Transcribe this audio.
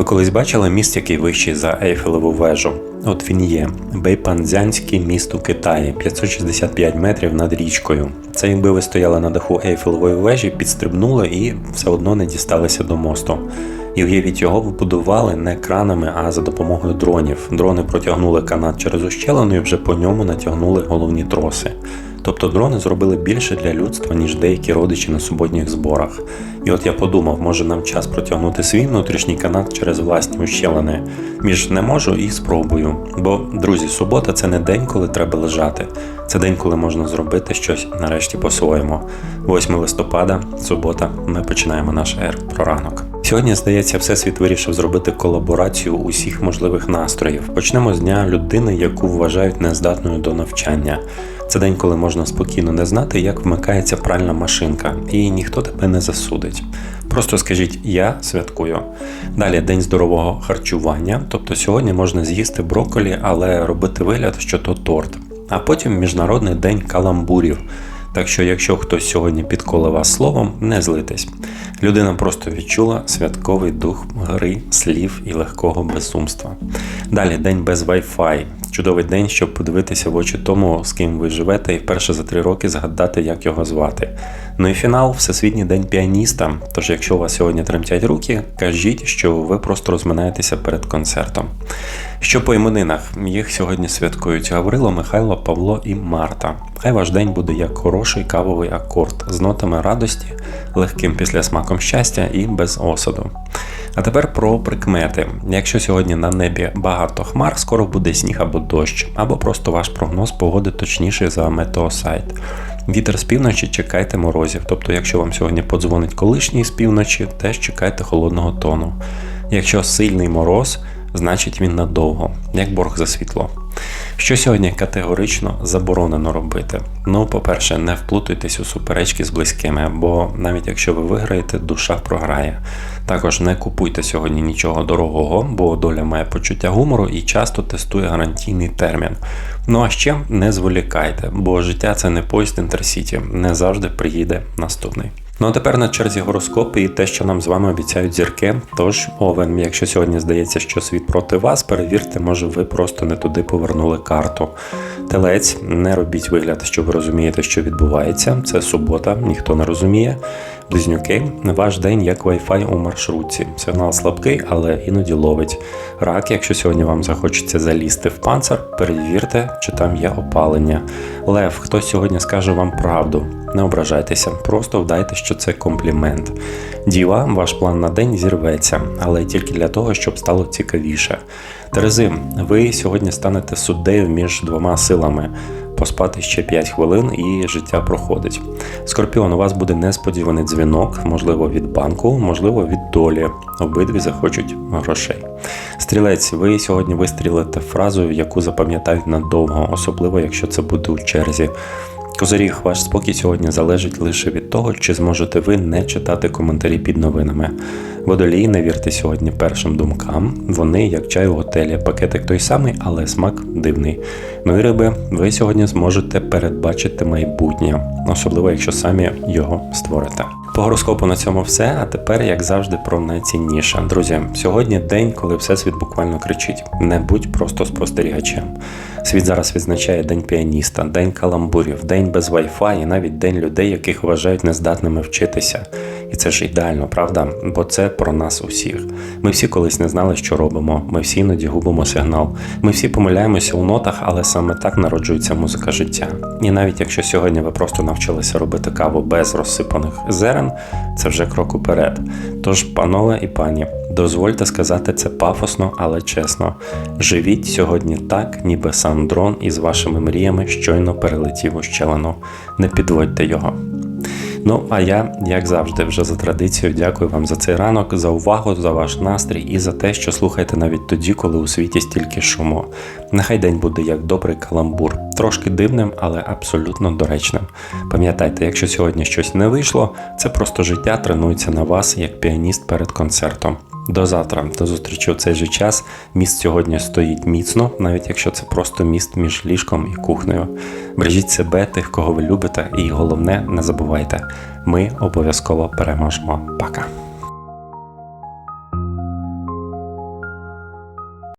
Ви колись бачили міст, який вищий за Ейфелеву вежу? От він є. Бейпанзянське міст у Китаї, 565 метрів над річкою. Це якби ви стояли на даху Ейфелевої вежі, підстрибнули і все одно не дісталися до мосту. І уявіть, його вибудували не кранами, а за допомогою дронів. Дрони протягнули канат через ущелину і вже по ньому натягнули головні троси. Тобто дрони зробили більше для людства, ніж деякі родичі на суботніх зборах. І от я подумав, може нам час протягнути свій внутрішній канат через власні ущелини. Між не можу і спробую. Бо, друзі, субота це не день, коли треба лежати. Це день, коли можна зробити щось нарешті по-своєму. 8 листопада, субота, ми починаємо наш ер про ранок. Сьогодні, здається, Всесвіт вирішив зробити колаборацію усіх можливих настроїв. Почнемо з дня людини, яку вважають нездатною до навчання. Це день, коли можна спокійно не знати, як вмикається пральна машинка, і ніхто тебе не засудить. Просто скажіть Я святкую. Далі день здорового харчування, тобто сьогодні можна з'їсти брокколі, але робити вигляд, що то торт. А потім Міжнародний день каламбурів. Так що, якщо хтось сьогодні підколе вас словом, не злитесь. Людина просто відчула святковий дух гри, слів і легкого безумства. Далі день без Wi-Fi. Чудовий день, щоб подивитися в очі тому, з ким ви живете, і вперше за три роки згадати, як його звати. Ну і фінал Всесвітній день піаніста. Тож, якщо у вас сьогодні тремтять руки, кажіть, що ви просто розминаєтеся перед концертом. Що по іменинах? Їх сьогодні святкують Гаврило, Михайло, Павло і Марта. Хай ваш день буде як хороший кавовий акорд з нотами радості, легким післясмаком щастя і без осаду. А тепер про прикмети. Якщо сьогодні на небі багато хмар, скоро буде сніг або дощ, або просто ваш прогноз погоди точніший за метеосайт. Вітер з півночі чекайте морозів. Тобто, якщо вам сьогодні подзвонить колишній з півночі, теж чекайте холодного тону. Якщо сильний мороз, значить він надовго, як борг за світло. Що сьогодні категорично заборонено робити? Ну, по-перше, не вплутуйтесь у суперечки з близькими, бо навіть якщо ви виграєте, душа програє. Також не купуйте сьогодні нічого дорогого, бо доля має почуття гумору і часто тестує гарантійний термін. Ну а ще не зволікайте, бо життя це не поїзд інтерсіті, не завжди приїде наступний. Ну а тепер на черзі гороскопи і те, що нам з вами обіцяють зірки. Тож, Овен, якщо сьогодні здається, що світ проти вас, перевірте, може ви просто не туди повернули карту. Телець, не робіть вигляд, що ви розумієте, що відбувається. Це субота, ніхто не розуміє. Близнюки, ваш день як Wi-Fi у маршрутці. Сигнал слабкий, але іноді ловить. Рак, якщо сьогодні вам захочеться залізти в панцир, перевірте, чи там є опалення. Лев, хтось сьогодні скаже вам правду. Не ображайтеся, просто вдайте, що це комплімент. Діва, ваш план на день зірветься, але тільки для того, щоб стало цікавіше. Терези, ви сьогодні станете суддею між двома силами. Поспати ще 5 хвилин і життя проходить. Скорпіон, у вас буде несподіваний дзвінок, можливо, від банку, можливо, від долі. Обидві захочуть грошей. Стрілець, ви сьогодні вистрілите фразою, яку запам'ятають надовго, особливо якщо це буде у черзі. Козиріг, ваш спокій сьогодні залежить лише від того, чи зможете ви не читати коментарі під новинами. Водолій, не вірте сьогодні першим думкам. Вони, як чай у готелі, пакетик той самий, але смак дивний. Ну і риби, ви сьогодні зможете передбачити майбутнє, особливо якщо самі його створите. По гороскопу на цьому все. А тепер, як завжди, про найцінніше. Друзі, сьогодні день, коли всесвіт буквально кричить: не будь просто спостерігачем. Світ зараз відзначає День піаніста, день каламбурів, день без Wi-Fi і навіть день людей, яких вважають нездатними вчитися. І це ж ідеально, правда? Бо це про нас усіх. Ми всі колись не знали, що робимо. Ми всі іноді губимо сигнал. Ми всі помиляємося у нотах, але саме так народжується музика життя. І навіть якщо сьогодні ви просто навчилися робити каву без розсипаних зерен, це вже крок уперед. Тож, панове і пані, дозвольте сказати це пафосно, але чесно. Живіть сьогодні так, ніби сам дрон із вашими мріями щойно перелетів у. Не підводьте його. Ну, а я, як завжди, вже за традицією, дякую вам за цей ранок, за увагу, за ваш настрій і за те, що слухаєте навіть тоді, коли у світі стільки шуму. Нехай день буде як добрий каламбур, трошки дивним, але абсолютно доречним. Пам'ятайте, якщо сьогодні щось не вийшло, це просто життя тренується на вас як піаніст перед концертом. До завтра, до зустрічі у цей же час. Міст сьогодні стоїть міцно, навіть якщо це просто міст між ліжком і кухнею. Бережіть себе, тих, кого ви любите, і головне, не забувайте, ми обов'язково переможемо. Пока!